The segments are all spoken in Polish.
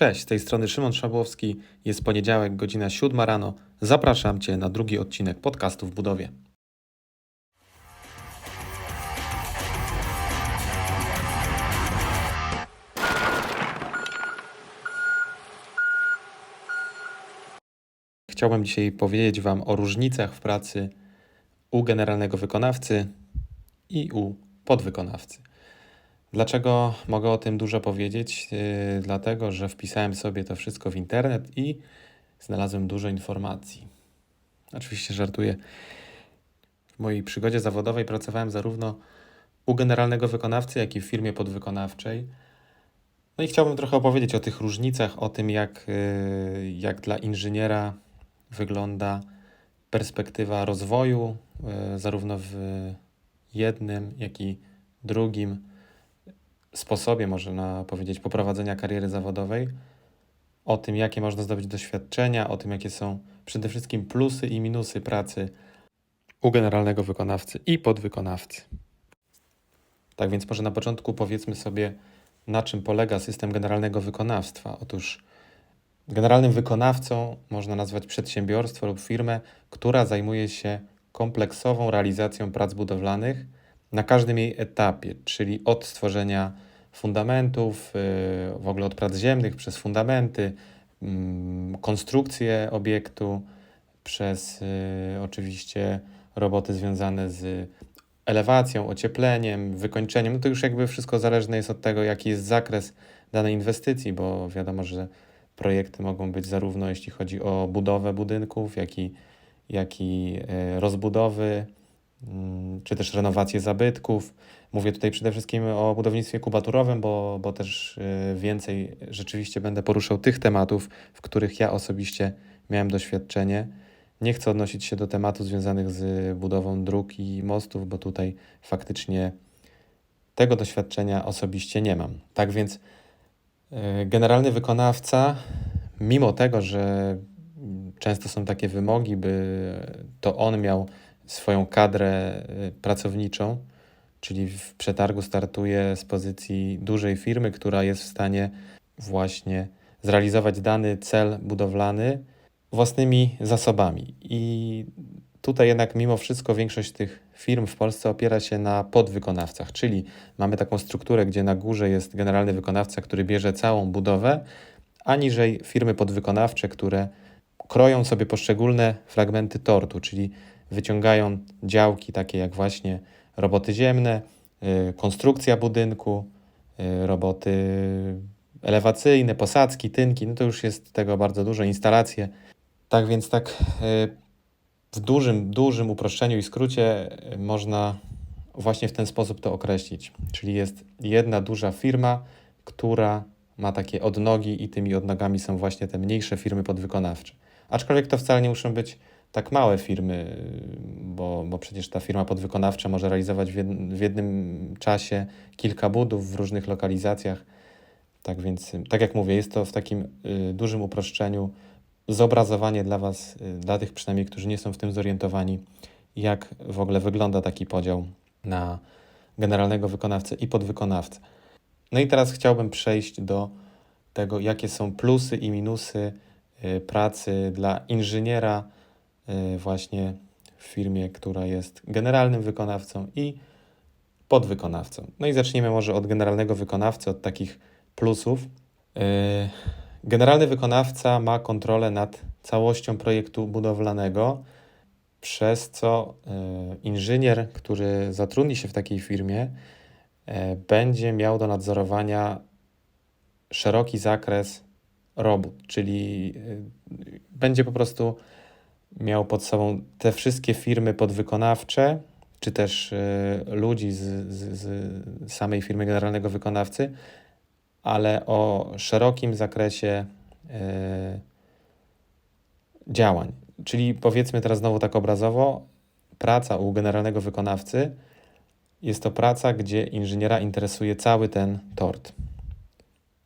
Cześć, z tej strony Szymon Szabłowski. Jest poniedziałek, godzina 7 rano. Zapraszam Cię na drugi odcinek podcastu w budowie. Chciałbym dzisiaj powiedzieć Wam o różnicach w pracy u generalnego wykonawcy i u podwykonawcy. Dlaczego mogę o tym dużo powiedzieć? Yy, dlatego, że wpisałem sobie to wszystko w internet i znalazłem dużo informacji. Oczywiście żartuję. W mojej przygodzie zawodowej pracowałem zarówno u generalnego wykonawcy, jak i w firmie podwykonawczej. No i chciałbym trochę opowiedzieć o tych różnicach, o tym, jak, yy, jak dla inżyniera wygląda perspektywa rozwoju, yy, zarówno w jednym, jak i drugim sposobie, można powiedzieć, poprowadzenia kariery zawodowej, o tym, jakie można zdobyć doświadczenia, o tym, jakie są przede wszystkim plusy i minusy pracy u generalnego wykonawcy i podwykonawcy. Tak więc, może na początku powiedzmy sobie, na czym polega system generalnego wykonawstwa. Otóż generalnym wykonawcą można nazwać przedsiębiorstwo lub firmę, która zajmuje się kompleksową realizacją prac budowlanych na każdym jej etapie, czyli od stworzenia fundamentów, y, w ogóle od prac ziemnych, przez fundamenty, mm, konstrukcję obiektu, przez y, oczywiście roboty związane z elewacją, ociepleniem, wykończeniem. No to już jakby wszystko zależne jest od tego, jaki jest zakres danej inwestycji, bo wiadomo, że projekty mogą być zarówno jeśli chodzi o budowę budynków, jak i, jak i y, rozbudowy czy też renowację zabytków. Mówię tutaj przede wszystkim o budownictwie kubaturowym, bo, bo też y, więcej rzeczywiście będę poruszał tych tematów, w których ja osobiście miałem doświadczenie. Nie chcę odnosić się do tematów związanych z budową dróg i mostów, bo tutaj faktycznie tego doświadczenia osobiście nie mam. Tak więc y, generalny wykonawca, mimo tego, że często są takie wymogi, by to on miał swoją kadrę y, pracowniczą, czyli w przetargu startuje z pozycji dużej firmy, która jest w stanie właśnie zrealizować dany cel budowlany własnymi zasobami. I tutaj jednak mimo wszystko większość tych firm w Polsce opiera się na podwykonawcach, czyli mamy taką strukturę, gdzie na górze jest generalny wykonawca, który bierze całą budowę, aniżeli firmy podwykonawcze, które kroją sobie poszczególne fragmenty tortu, czyli wyciągają działki takie jak właśnie roboty ziemne, y, konstrukcja budynku, y, roboty elewacyjne, posadzki, tynki, no to już jest tego bardzo dużo, instalacje. Tak więc tak y, w dużym, dużym uproszczeniu i skrócie można właśnie w ten sposób to określić. Czyli jest jedna duża firma, która ma takie odnogi i tymi odnogami są właśnie te mniejsze firmy podwykonawcze. Aczkolwiek to wcale nie muszą być tak małe firmy, bo, bo przecież ta firma podwykonawcza może realizować w, w jednym czasie kilka budów w różnych lokalizacjach. Tak więc, tak jak mówię, jest to w takim y, dużym uproszczeniu zobrazowanie dla Was, y, dla tych przynajmniej, którzy nie są w tym zorientowani, jak w ogóle wygląda taki podział na generalnego wykonawcę i podwykonawcę. No i teraz chciałbym przejść do tego, jakie są plusy i minusy y, pracy dla inżyniera właśnie w firmie, która jest generalnym wykonawcą i podwykonawcą. No i zaczniemy może od generalnego wykonawcy, od takich plusów. Y, generalny wykonawca ma kontrolę nad całością projektu budowlanego, przez co y, inżynier, który zatrudni się w takiej firmie, będzie miał do nadzorowania szeroki zakres robót, czyli będzie po prostu miał pod sobą te wszystkie firmy podwykonawcze, czy też y, ludzi z, z, z samej firmy generalnego wykonawcy, ale o szerokim zakresie y, działań. Czyli powiedzmy teraz znowu tak obrazowo, praca u generalnego wykonawcy jest to praca, gdzie inżyniera interesuje cały ten tort.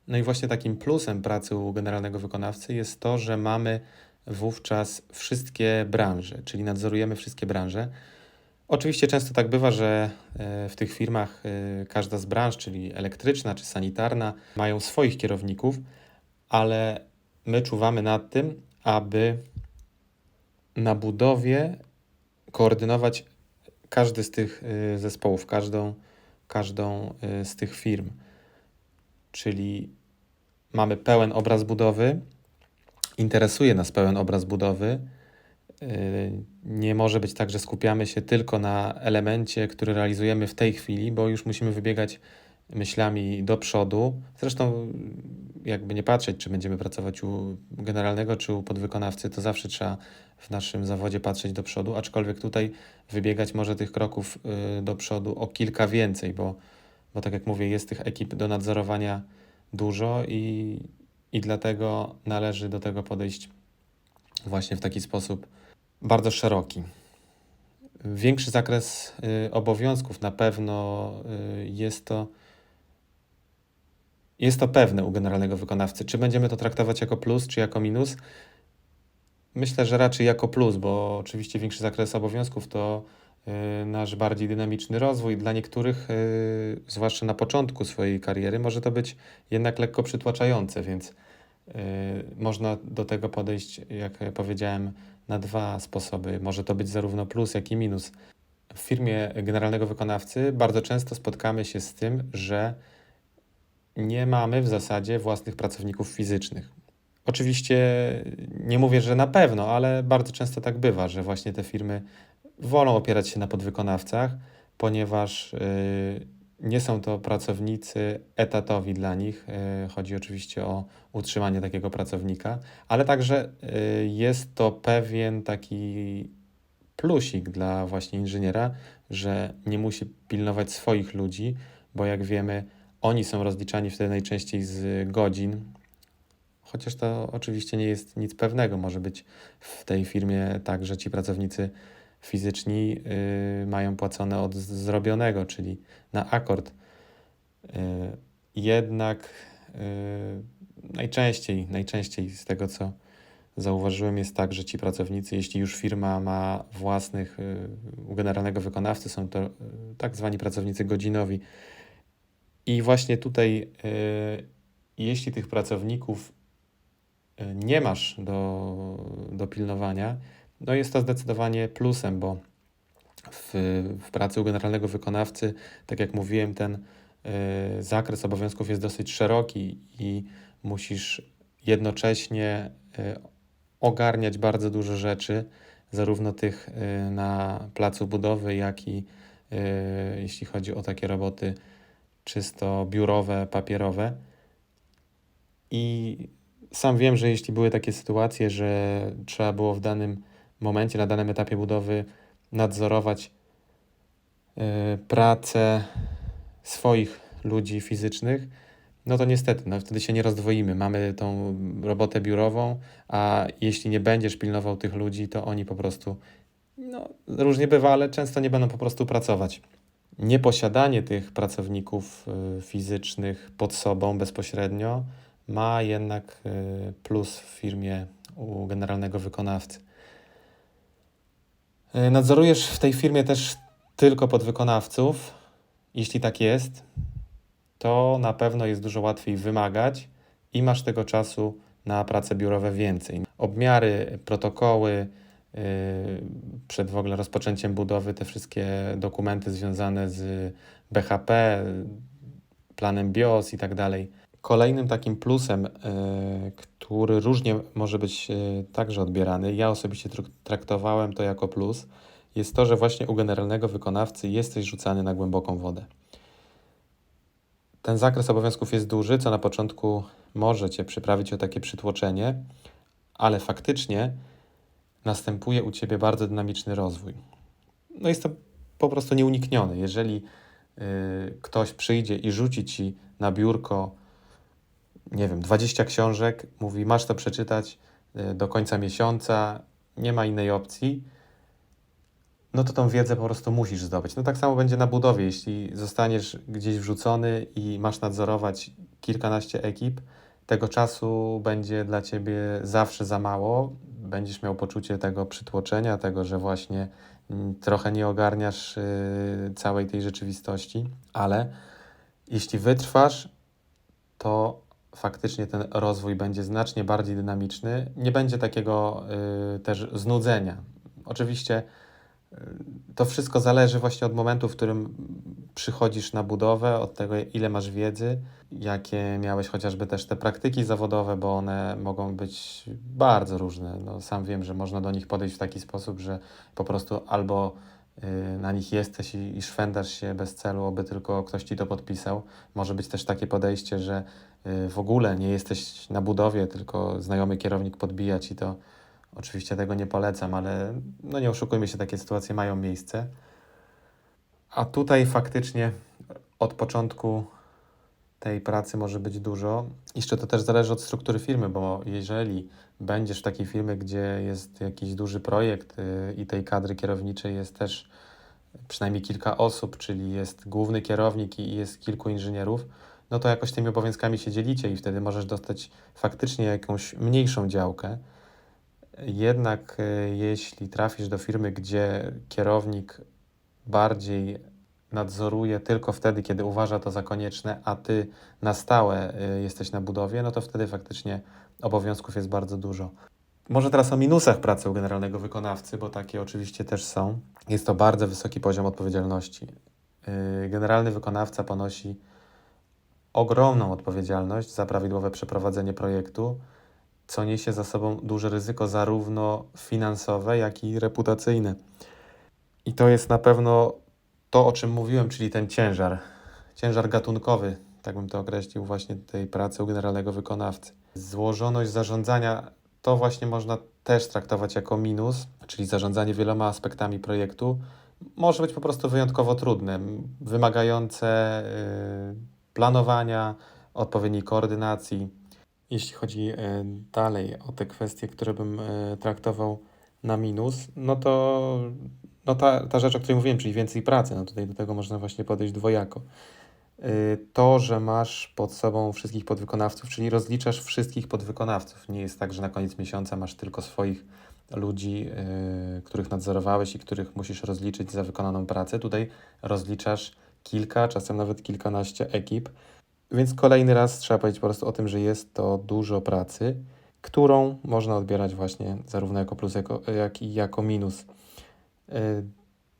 No i właśnie takim plusem pracy u generalnego wykonawcy jest to, że mamy wówczas wszystkie branże, czyli nadzorujemy wszystkie branże. Oczywiście często tak bywa, że e, w tych firmach e, każda z branż, czyli elektryczna czy sanitarna, mają swoich kierowników, ale my czuwamy nad tym, aby na budowie koordynować każdy z tych y, zespołów, każdą, każdą z tych firm. Czyli mamy pełen obraz budowy, interesuje nas pełen obraz budowy. Y, Nie może być tak, że skupiamy się tylko na elemencie, który realizujemy w tej chwili, bo już musimy wybiegać myślami do przodu. Zresztą, jakby nie patrzeć, czy będziemy pracować u generalnego, czy u podwykonawcy, to zawsze trzeba w naszym zawodzie patrzeć do przodu, aczkolwiek tutaj wybiegać może tych kroków y, do przodu o kilka więcej, bo, bo tak jak mówię, jest tych ekip do nadzorowania dużo i, i dlatego należy do tego podejść właśnie w taki sposób bardzo szeroki. Większy zakres y, obowiązków na pewno y, jest to jest to pewne u generalnego wykonawcy. Czy będziemy to traktować jako plus, czy jako minus? Myślę, że raczej jako plus, bo oczywiście większy zakres obowiązków to nasz bardziej dynamiczny rozwój. Dla niektórych, y, zwłaszcza na początku swojej kariery, może to być jednak lekko przytłaczające, więc y, można do tego podejść, jak powiedziałem, na dwa sposoby. Może to być zarówno plus, jak i minus. W firmie generalnego wykonawcy bardzo często spotkamy się z tym, że nie mamy w zasadzie własnych pracowników fizycznych. Oczywiście nie mówię, że na pewno, ale bardzo często tak bywa, że właśnie te firmy wolą opierać się na podwykonawcach, ponieważ y, nie są to pracownicy etatowi dla nich. y, Chodzi oczywiście o utrzymanie takiego pracownika, ale także y, jest to pewien taki plusik dla właśnie inżyniera, że nie musi pilnować swoich ludzi, bo jak wiemy, oni są rozliczani wtedy najczęściej z godzin, chociaż to oczywiście nie jest nic pewnego. Może być w tej firmie tak, że ci pracownicy fizyczni y, mają płacone od zrobionego, czyli na akord. Y, jednak y, najczęściej, najczęściej z tego co zauważyłem jest tak, że ci pracownicy, jeśli już firma ma własnych y, u generalnego wykonawcy, są to y, tak zwani pracownicy godzinowi. I właśnie tutaj, y, jeśli tych pracowników nie masz do, do pilnowania, no jest to zdecydowanie plusem, bo w, w pracy u generalnego wykonawcy, tak jak mówiłem, ten y, zakres obowiązków jest dosyć szeroki i musisz jednocześnie y, ogarniać bardzo dużo rzeczy, zarówno tych y, na placu budowy, jak i jeśli chodzi o takie roboty czysto biurowe, papierowe. I sam wiem, że jeśli były takie sytuacje, że trzeba było w danym momencie, na danym etapie budowy nadzorować y, pracę swoich ludzi fizycznych, no to niestety, no wtedy się nie rozdwoimy. Mamy tą robotę biurową, a jeśli nie będziesz pilnował tych ludzi, to oni po prostu, no różnie bywa, ale często nie będą po prostu pracować. Nieposiadanie tych pracowników y, fizycznych pod sobą bezpośrednio ma jednak y, plus w firmie u generalnego wykonawcy. Y, Nadzorujesz w tej firmie też tylko podwykonawców. Jeśli tak jest, to na pewno jest dużo łatwiej wymagać i masz tego czasu na prace biurowe więcej. Obmiary, protokoły, yy, przed w ogóle rozpoczęciem budowy, te wszystkie dokumenty związane z BHP, planem BIOS i tak dalej. Kolejnym takim plusem, yy, który różnie może być yy, także odbierany, ja osobiście trak- traktowałem to jako plus, jest to, że właśnie u generalnego wykonawcy jesteś rzucany na głęboką wodę. Ten zakres obowiązków jest duży, co na początku może Cię przyprawić o takie przytłoczenie, ale faktycznie następuje u Ciebie bardzo dynamiczny rozwój. No jest to po prostu nieuniknione. Jeżeli y, ktoś przyjdzie i rzuci Ci na biurko, nie wiem, 20 książek, mówi, masz to przeczytać y, do końca miesiąca, nie ma innej opcji, no to tą wiedzę po prostu musisz zdobyć. No tak samo będzie na budowie, jeśli zostaniesz gdzieś wrzucony i masz nadzorować kilkanaście ekip, tego czasu będzie dla ciebie zawsze za mało. Będziesz miał poczucie tego przytłoczenia, tego, że właśnie mm, trochę nie ogarniasz y, całej tej rzeczywistości, ale jeśli wytrwasz, to faktycznie ten rozwój będzie znacznie bardziej dynamiczny. Nie będzie takiego y, też znudzenia. Oczywiście y, to wszystko zależy właśnie od momentu, w którym przychodzisz na budowę, od tego, ile masz wiedzy, jakie miałeś chociażby też te praktyki zawodowe, bo one mogą być bardzo różne. No, sam wiem, że można do nich podejść w taki sposób, że po prostu albo na nich jesteś i, i szwędasz się bez celu, aby tylko ktoś ci to podpisał. Może być też takie podejście, że y, w ogóle nie jesteś na budowie, tylko znajomy kierownik podbija ci to. Oczywiście tego nie polecam, ale no nie oszukujmy się, takie sytuacje mają miejsce. A tutaj faktycznie od początku tej pracy może być dużo. Jeszcze to też zależy od struktury firmy, bo jeżeli będziesz w takiej firmie, gdzie jest jakiś duży projekt y, i tej kadry kierowniczej jest też przynajmniej kilka osób, czyli jest główny kierownik i jest kilku inżynierów, no to jakoś tymi obowiązkami się dzielicie i wtedy możesz dostać faktycznie jakąś mniejszą działkę. Jednak y, jeśli trafisz do firmy, gdzie kierownik bardziej nadzoruje tylko wtedy, kiedy uważa to za konieczne, a ty na stałe y, jesteś na budowie, no to wtedy faktycznie obowiązków jest bardzo dużo. Może teraz o minusach pracy u generalnego wykonawcy, bo takie oczywiście też są. Jest to bardzo wysoki poziom odpowiedzialności. Y, Generalny wykonawca ponosi ogromną odpowiedzialność za prawidłowe przeprowadzenie projektu, co niesie za sobą duże ryzyko zarówno finansowe, jak i reputacyjne. I to jest na pewno to, o czym mówiłem, czyli ten ciężar, ciężar gatunkowy, tak bym to określił, właśnie tej pracy u generalnego wykonawcy. Złożoność zarządzania to właśnie można też traktować jako minus, czyli zarządzanie wieloma aspektami projektu może być po prostu wyjątkowo trudne, wymagające y, planowania, odpowiedniej koordynacji. Jeśli chodzi y, dalej o te kwestie, które bym y, traktował na minus, no to no ta, ta rzecz, o której mówiłem, czyli więcej pracy, no tutaj do tego można właśnie podejść dwojako. Y, To, że masz pod sobą wszystkich podwykonawców, czyli rozliczasz wszystkich podwykonawców. Nie jest tak, że na koniec miesiąca masz tylko swoich ludzi, y, których nadzorowałeś i których musisz rozliczyć za wykonaną pracę. Tutaj rozliczasz kilka, czasem nawet kilkanaście ekip. Więc kolejny raz trzeba powiedzieć po prostu o tym, że jest to dużo pracy, którą można odbierać właśnie zarówno jako plus, jako, jak i jako minus. Y,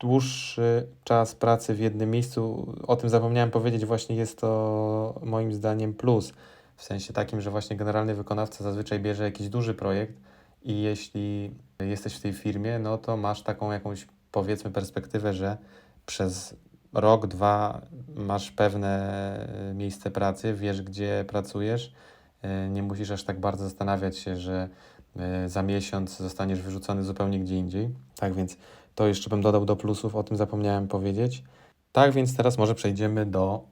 Dłuższy czas pracy w jednym miejscu, o tym zapomniałem powiedzieć, właśnie jest to moim zdaniem plus. W sensie takim, że właśnie generalny wykonawca zazwyczaj bierze jakiś duży projekt i jeśli jesteś w tej firmie, no to masz taką jakąś powiedzmy perspektywę, że przez rok, dwa masz pewne y, miejsce pracy, wiesz gdzie pracujesz, y, nie musisz aż tak bardzo zastanawiać się, że za miesiąc zostaniesz wyrzucony zupełnie gdzie indziej. Tak więc to jeszcze bym dodał do plusów, o tym zapomniałem powiedzieć. Tak więc teraz może przejdziemy do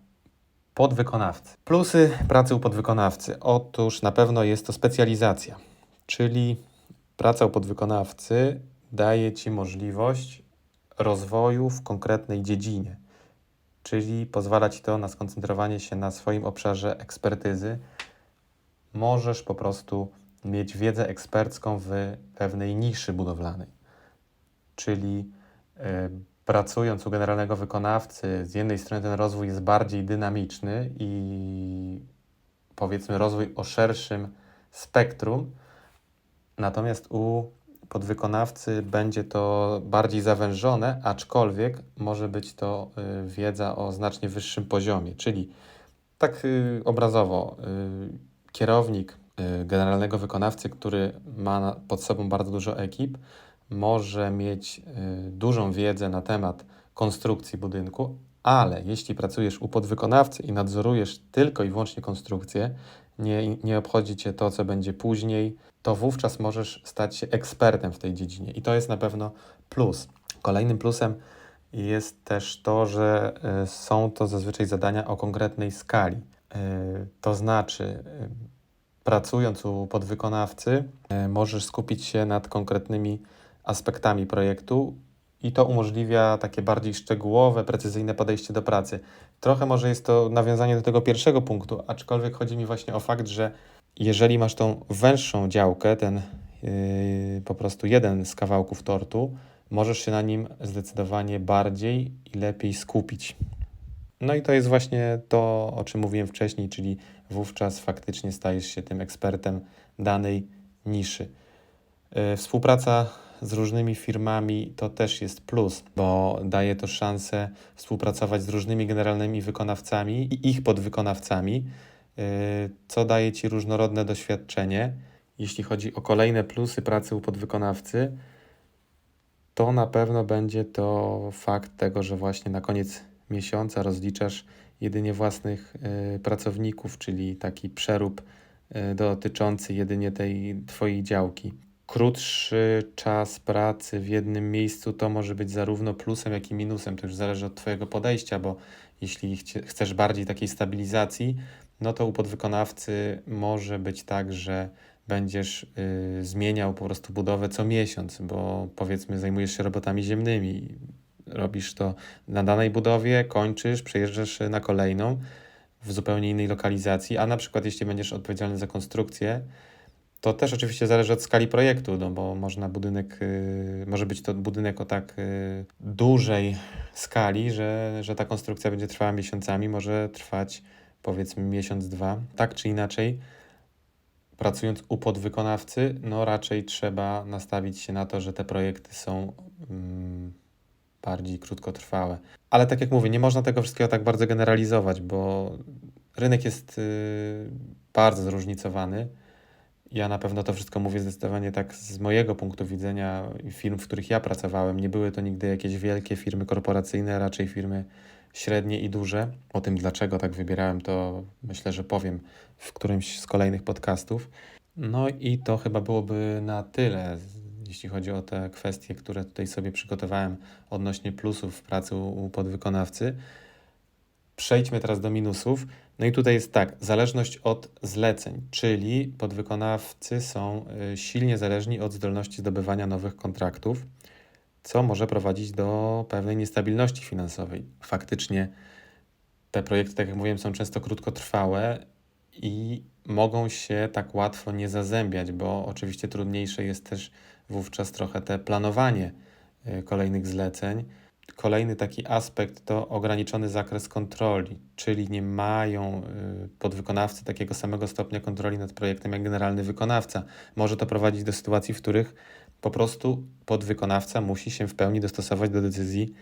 podwykonawcy. Plusy pracy u podwykonawcy. Otóż na pewno jest to specjalizacja, czyli praca u podwykonawcy daje Ci możliwość rozwoju w konkretnej dziedzinie, czyli pozwala Ci to na skoncentrowanie się na swoim obszarze ekspertyzy. Możesz po prostu mieć wiedzę ekspercką w pewnej niszy budowlanej. Czyli e, pracując u generalnego wykonawcy, z jednej strony ten rozwój jest bardziej dynamiczny i powiedzmy rozwój o szerszym spektrum, natomiast u podwykonawcy będzie to bardziej zawężone, aczkolwiek może być to y, wiedza o znacznie wyższym poziomie, czyli tak y, obrazowo, kierownik generalnego wykonawcy, który ma pod sobą bardzo dużo ekip, może mieć y, dużą wiedzę na temat konstrukcji budynku, ale jeśli pracujesz u podwykonawcy i nadzorujesz tylko i wyłącznie konstrukcję, nie, nie obchodzi cię to, co będzie później, to wówczas możesz stać się ekspertem w tej dziedzinie. I to jest na pewno plus. Kolejnym plusem jest też to, że y, są to zazwyczaj zadania o konkretnej skali. Y, To znaczy, y, pracując u podwykonawcy, y, możesz skupić się nad konkretnymi aspektami projektu i to umożliwia takie bardziej szczegółowe, precyzyjne podejście do pracy. Trochę może jest to nawiązanie do tego pierwszego punktu, aczkolwiek chodzi mi właśnie o fakt, że jeżeli masz tą węższą działkę, ten yy, po prostu jeden z kawałków tortu, możesz się na nim zdecydowanie bardziej i lepiej skupić. No i to jest właśnie to, o czym mówiłem wcześniej, czyli wówczas faktycznie stajesz się tym ekspertem danej niszy. Yy, Współpraca z różnymi firmami to też jest plus, bo daje to szansę współpracować z różnymi generalnymi wykonawcami i ich podwykonawcami, yy, co daje ci różnorodne doświadczenie. Jeśli chodzi o kolejne plusy pracy u podwykonawcy, to na pewno będzie to fakt tego, że właśnie na koniec miesiąca rozliczasz jedynie własnych y, pracowników, czyli taki przerób y, dotyczący jedynie tej Twojej działki. Krótszy czas pracy w jednym miejscu to może być zarówno plusem, jak i minusem. To już zależy od Twojego podejścia, bo jeśli chcesz bardziej takiej stabilizacji, no to u podwykonawcy może być tak, że będziesz y, zmieniał po prostu budowę co miesiąc, bo powiedzmy zajmujesz się robotami ziemnymi, robisz to na danej budowie, kończysz, przejeżdżasz na kolejną w zupełnie innej lokalizacji, a na przykład jeśli będziesz odpowiedzialny za konstrukcję, to też oczywiście zależy od skali projektu, no bo można budynek, y, może być to budynek o tak y, dużej skali, że, że ta konstrukcja będzie trwała miesiącami, może trwać powiedzmy miesiąc, dwa. Tak czy inaczej, pracując u podwykonawcy, no raczej trzeba nastawić się na to, że te projekty są mm, bardziej krótkotrwałe. Ale tak jak mówię, nie można tego wszystkiego tak bardzo generalizować, bo rynek jest y, bardzo zróżnicowany. Ja na pewno to wszystko mówię zdecydowanie tak z mojego punktu widzenia firm, w których ja pracowałem. Nie były to nigdy jakieś wielkie firmy korporacyjne, raczej firmy średnie i duże. O tym, dlaczego tak wybierałem, to myślę, że powiem w którymś z kolejnych podcastów. No i to chyba byłoby na tyle, jeśli chodzi o te kwestie, które tutaj sobie przygotowałem odnośnie plusów pracy u podwykonawcy. Przejdźmy teraz do minusów. No i tutaj jest tak, zależność od zleceń, czyli podwykonawcy są y, silnie zależni od zdolności zdobywania nowych kontraktów, co może prowadzić do pewnej niestabilności finansowej. Faktycznie te projekty, tak jak mówiłem, są często krótkotrwałe i mogą się tak łatwo nie zazębiać, bo oczywiście trudniejsze jest też wówczas trochę te planowanie y, kolejnych zleceń. Kolejny taki aspekt to ograniczony zakres kontroli, czyli nie mają y, podwykonawcy takiego samego stopnia kontroli nad projektem jak generalny wykonawca. Może to prowadzić do sytuacji, w których po prostu podwykonawca musi się w pełni dostosować do decyzji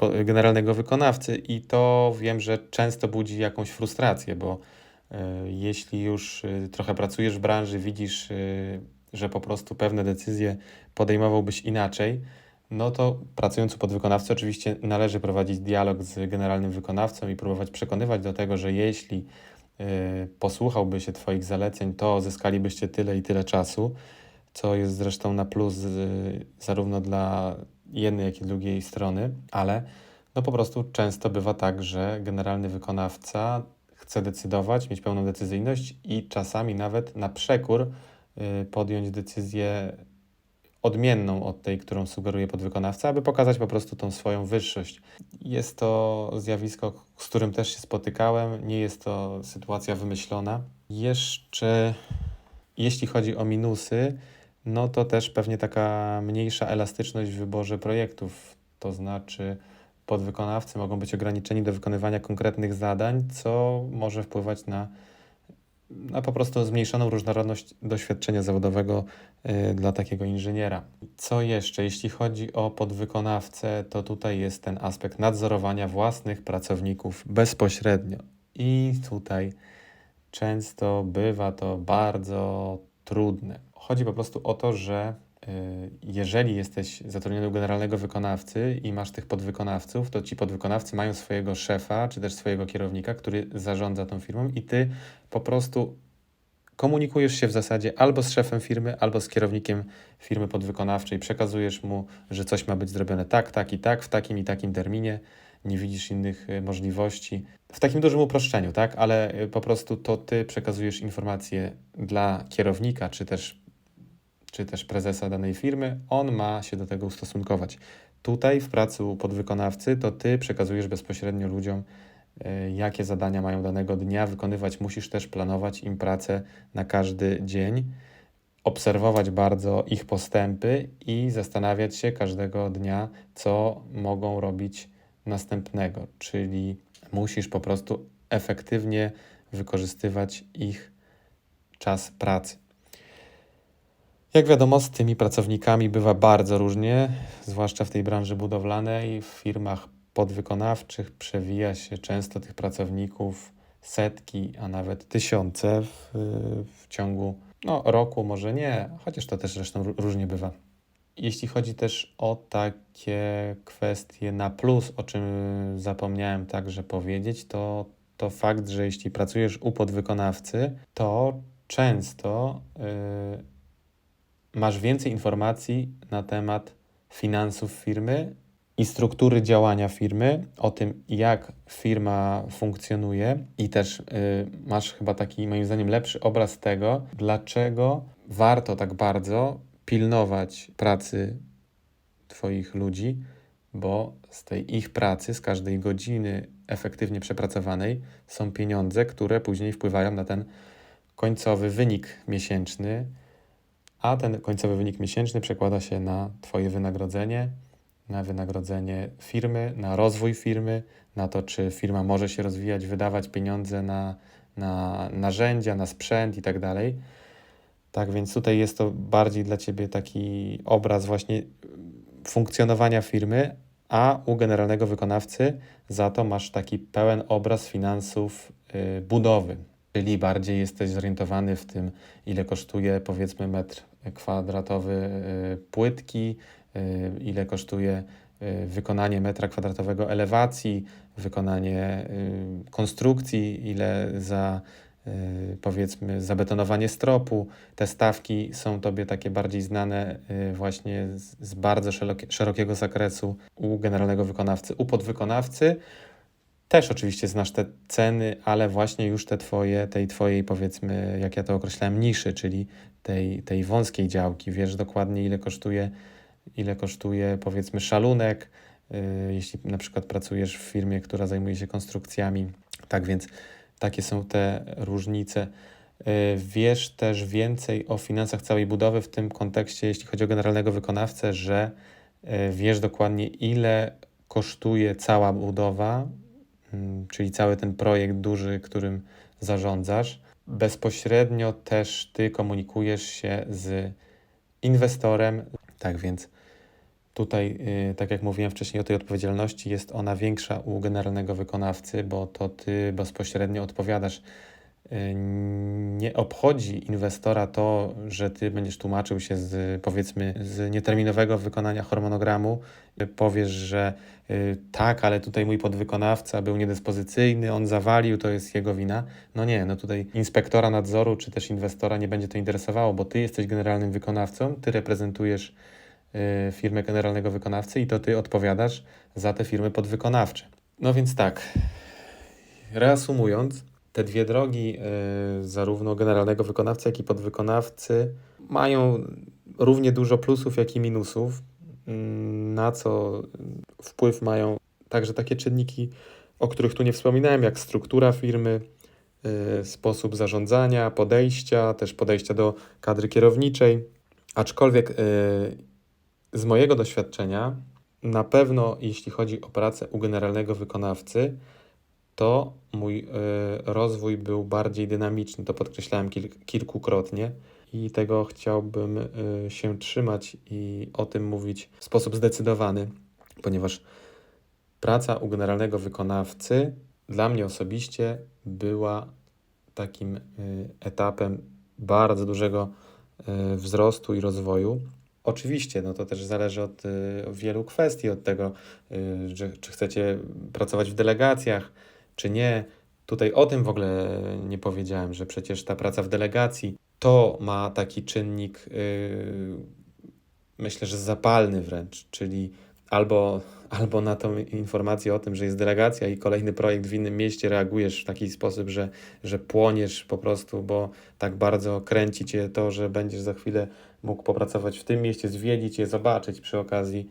e, generalnego wykonawcy i to wiem, że często budzi jakąś frustrację, bo jeśli już trochę pracujesz w branży, widzisz, że po prostu pewne decyzje podejmowałbyś inaczej, no to pracując u podwykonawcy oczywiście należy prowadzić dialog z generalnym wykonawcą i próbować przekonywać do tego, że jeśli y, posłuchałby się Twoich zaleceń, to zyskalibyście tyle i tyle czasu, co jest zresztą na plus y, zarówno dla jednej, jak i drugiej strony, ale no po prostu często bywa tak, że generalny wykonawca chce decydować, mieć pełną decyzyjność i czasami nawet na przekór podjąć decyzję odmienną od tej, którą sugeruje podwykonawca, aby pokazać po prostu tą swoją wyższość. Jest to zjawisko, z którym też się spotykałem, nie jest to sytuacja wymyślona. Jeszcze jeśli chodzi o minusy, no to też pewnie taka mniejsza elastyczność w wyborze projektów, to znaczy podwykonawcy mogą być ograniczeni do wykonywania konkretnych zadań, co może wpływać na na po prostu zmniejszoną różnorodność doświadczenia zawodowego y, dla takiego inżyniera. Co jeszcze? Jeśli chodzi o podwykonawcę, to tutaj jest ten aspekt nadzorowania własnych pracowników bezpośrednio. I tutaj często bywa to bardzo trudne. Chodzi po prostu o to, że jeżeli jesteś zatrudniony u generalnego wykonawcy i masz tych podwykonawców, to ci podwykonawcy mają swojego szefa czy też swojego kierownika, który zarządza tą firmą i ty po prostu komunikujesz się w zasadzie albo z szefem firmy, albo z kierownikiem firmy podwykonawczej, przekazujesz mu, że coś ma być zrobione tak, tak i tak, w takim i takim terminie, nie widzisz innych y, możliwości. W takim dużym uproszczeniu, tak? Ale y, po prostu to ty przekazujesz informacje dla kierownika, czy też czy też prezesa danej firmy, on ma się do tego ustosunkować. Tutaj w pracy u podwykonawcy to ty przekazujesz bezpośrednio ludziom, e, jakie zadania mają danego dnia wykonywać. Musisz też planować im pracę na każdy dzień, obserwować bardzo ich postępy i zastanawiać się każdego dnia, co mogą robić następnego. Czyli musisz po prostu efektywnie wykorzystywać ich czas pracy. Jak wiadomo, z tymi pracownikami bywa bardzo różnie, zwłaszcza w tej branży budowlanej. W firmach podwykonawczych przewija się często tych pracowników setki, a nawet tysiące w, w ciągu no, roku, może nie, chociaż to też zresztą ró- różnie bywa. Jeśli chodzi też o takie kwestie na plus, o czym zapomniałem także powiedzieć, to, to fakt, że jeśli pracujesz u podwykonawcy, to często yy, masz więcej informacji na temat finansów firmy i struktury działania firmy, o tym, jak firma funkcjonuje, i też y, masz chyba taki, moim zdaniem, lepszy obraz tego, dlaczego warto tak bardzo pilnować pracy Twoich ludzi, bo z tej ich pracy, z każdej godziny efektywnie przepracowanej, są pieniądze, które później wpływają na ten końcowy wynik miesięczny, a ten końcowy wynik miesięczny przekłada się na Twoje wynagrodzenie na wynagrodzenie firmy, na rozwój firmy, na to, czy firma może się rozwijać, wydawać pieniądze na, na narzędzia, na sprzęt i tak. Tak więc tutaj jest to bardziej dla Ciebie taki obraz właśnie funkcjonowania firmy, a u generalnego wykonawcy za to masz taki pełen obraz finansów y, budowy, czyli bardziej jesteś zorientowany w tym, ile kosztuje powiedzmy metr kwadratowy y, płytki, Y, ile kosztuje y, wykonanie metra kwadratowego elewacji, wykonanie konstrukcji, ile za powiedzmy zabetonowanie stropu. Te stawki są Tobie takie bardziej znane właśnie z, bardzo szerokie, szerokiego zakresu u generalnego wykonawcy, u podwykonawcy. Też oczywiście znasz te ceny, ale właśnie już te twoje, tej twojej powiedzmy, jak ja to określałem, niszy, czyli tej, tej wąskiej działki. Wiesz dokładnie ile kosztuje ile kosztuje powiedzmy szalunek, y, jeśli na przykład pracujesz w firmie, która zajmuje się konstrukcjami. Tak więc takie są te różnice. Y, wiesz też więcej o finansach całej budowy w tym kontekście, jeśli chodzi o generalnego wykonawcę, że y, wiesz dokładnie, ile kosztuje cała budowa, czyli cały ten projekt duży, którym zarządzasz. Bezpośrednio też ty komunikujesz się z inwestorem, tak więc Tutaj, y, tak jak mówiłem wcześniej o tej odpowiedzialności, jest ona większa u generalnego wykonawcy, bo to ty bezpośrednio odpowiadasz. Y, nie obchodzi inwestora to, że ty będziesz tłumaczył się z powiedzmy z nieterminowego wykonania harmonogramu. Powiesz, że y, tak, ale tutaj mój podwykonawca był niedyspozycyjny, on zawalił, to jest jego wina. No nie, no tutaj inspektora nadzoru czy też inwestora nie będzie to interesowało, bo ty jesteś generalnym wykonawcą, ty reprezentujesz Y, firmę generalnego wykonawcy i to ty odpowiadasz za te firmy podwykonawcze. No więc tak, reasumując, te dwie drogi, y, zarówno generalnego wykonawcy, jak i podwykonawcy, mają równie dużo plusów, jak i minusów, mm, na co wpływ mają także takie czynniki, o których tu nie wspominałem, jak struktura firmy, y, sposób zarządzania, podejścia, też podejścia do kadry kierowniczej. Aczkolwiek z mojego doświadczenia, na pewno jeśli chodzi o pracę u generalnego wykonawcy, to mój y, rozwój był bardziej dynamiczny. To podkreślałem kilk, kilkukrotnie i tego chciałbym y, się trzymać i o tym mówić w sposób zdecydowany, ponieważ praca u generalnego wykonawcy dla mnie osobiście była takim y, etapem bardzo dużego wzrostu i rozwoju. Oczywiście, no to też zależy od wielu kwestii, od tego, czy chcecie pracować w delegacjach, czy nie. Tutaj o tym w ogóle nie powiedziałem, że przecież ta praca w delegacji to ma taki czynnik, y, myślę, że zapalny wręcz, czyli albo, albo na tą informację o tym, że jest delegacja i kolejny projekt w innym mieście reagujesz w taki sposób, że, że płoniesz po prostu, bo tak bardzo kręci cię to, że będziesz za chwilę mógł popracować w tym mieście, zwiedzić je, zobaczyć przy okazji.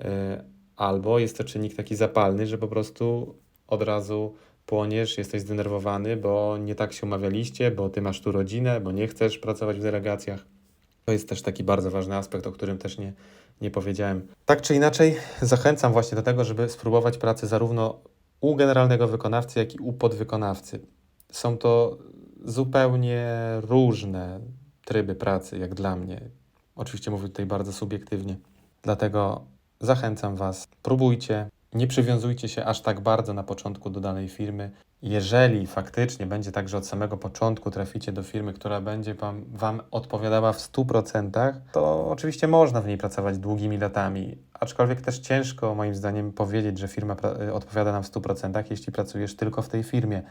E, albo jest to czynnik taki zapalny, że po prostu od razu płoniesz, jesteś zdenerwowany, bo nie tak się umawialiście, bo ty masz tu rodzinę, bo nie chcesz pracować w delegacjach. To jest też taki bardzo ważny aspekt, o którym też nie, nie powiedziałem. Tak czy inaczej, zachęcam właśnie do tego, żeby spróbować pracy zarówno u generalnego wykonawcy, jak i u podwykonawcy. są to zupełnie różne tryby pracy, jak dla mnie. Oczywiście mówię tutaj bardzo subiektywnie. Dlatego zachęcam Was, próbujcie, nie przywiązujcie się aż tak bardzo na początku do danej firmy. Jeżeli faktycznie będzie tak, że od samego początku traficie do firmy, która będzie wam, wam odpowiadała w 100%, to oczywiście można w niej pracować długimi latami. Aczkolwiek też ciężko, moim zdaniem, powiedzieć, że firma pra- odpowiada nam w 100%, jeśli pracujesz tylko w tej firmie.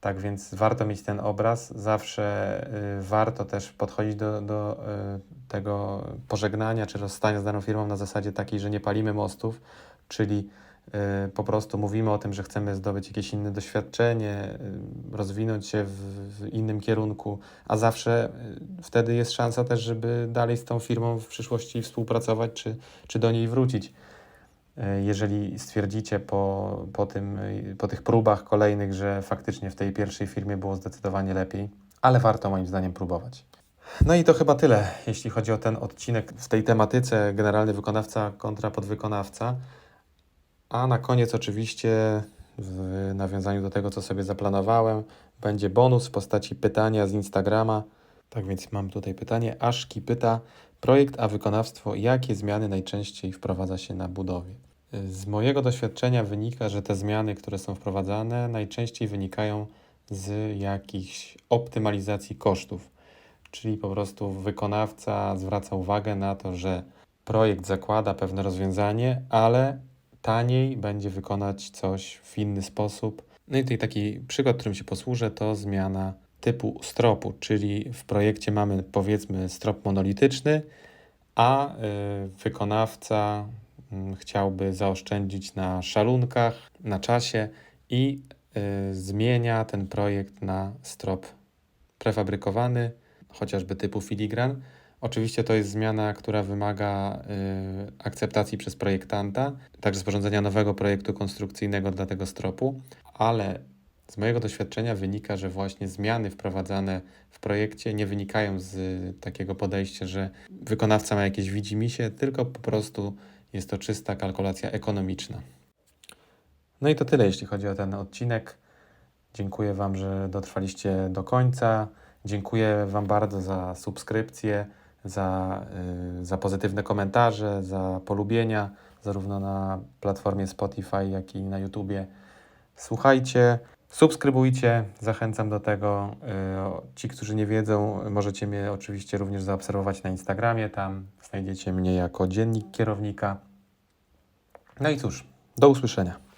Tak więc warto mieć ten obraz. Zawsze y, warto też podchodzić do, do y, tego pożegnania czy rozstania z daną firmą na zasadzie takiej, że nie palimy mostów, czyli y, po prostu mówimy o tym, że chcemy zdobyć jakieś inne doświadczenie, y, rozwinąć się w, innym kierunku, a zawsze y, wtedy jest szansa też, żeby dalej z tą firmą w przyszłości współpracować czy, czy do niej wrócić. Jeżeli stwierdzicie po, po, tym, po tych próbach kolejnych, że faktycznie w tej pierwszej firmie było zdecydowanie lepiej, ale warto moim zdaniem próbować. No i to chyba tyle, jeśli chodzi o ten odcinek w tej tematyce generalny wykonawca kontra podwykonawca. A na koniec oczywiście w nawiązaniu do tego, co sobie zaplanowałem, będzie bonus w postaci pytania z Instagrama. Tak więc mam tutaj pytanie. Aszki pyta, projekt a wykonawstwo, jakie zmiany najczęściej wprowadza się na budowie? Z mojego doświadczenia wynika, że te zmiany, które są wprowadzane, najczęściej wynikają z jakichś optymalizacji kosztów. Czyli po prostu wykonawca zwraca uwagę na to, że projekt zakłada pewne rozwiązanie, ale taniej będzie wykonać coś w inny sposób. No i tutaj taki przykład, którym się posłużę, to zmiana typu stropu, czyli w projekcie mamy powiedzmy strop monolityczny, a y, wykonawca y, chciałby zaoszczędzić na szalunkach, na czasie i y, zmienia ten projekt na strop prefabrykowany, chociażby typu filigran. Oczywiście to jest zmiana, która wymaga y, akceptacji przez projektanta, także sporządzenia nowego projektu konstrukcyjnego dla tego stropu, ale z mojego doświadczenia wynika, że właśnie zmiany wprowadzane w projekcie nie wynikają z y, takiego podejścia, że wykonawca ma jakieś widzimisię, tylko po prostu jest to czysta kalkulacja ekonomiczna. No i to tyle, jeśli chodzi o ten odcinek. Dziękuję Wam, że dotrwaliście do końca. Dziękuję Wam bardzo za subskrypcję, za, y, za pozytywne komentarze, za polubienia, zarówno na platformie Spotify, jak i na YouTubie. Słuchajcie, subskrybujcie, zachęcam do tego. Y, Ci, którzy nie wiedzą, możecie mnie oczywiście również zaobserwować na Instagramie. Tam znajdziecie mnie jako dziennik kierownika. No i cóż, do usłyszenia.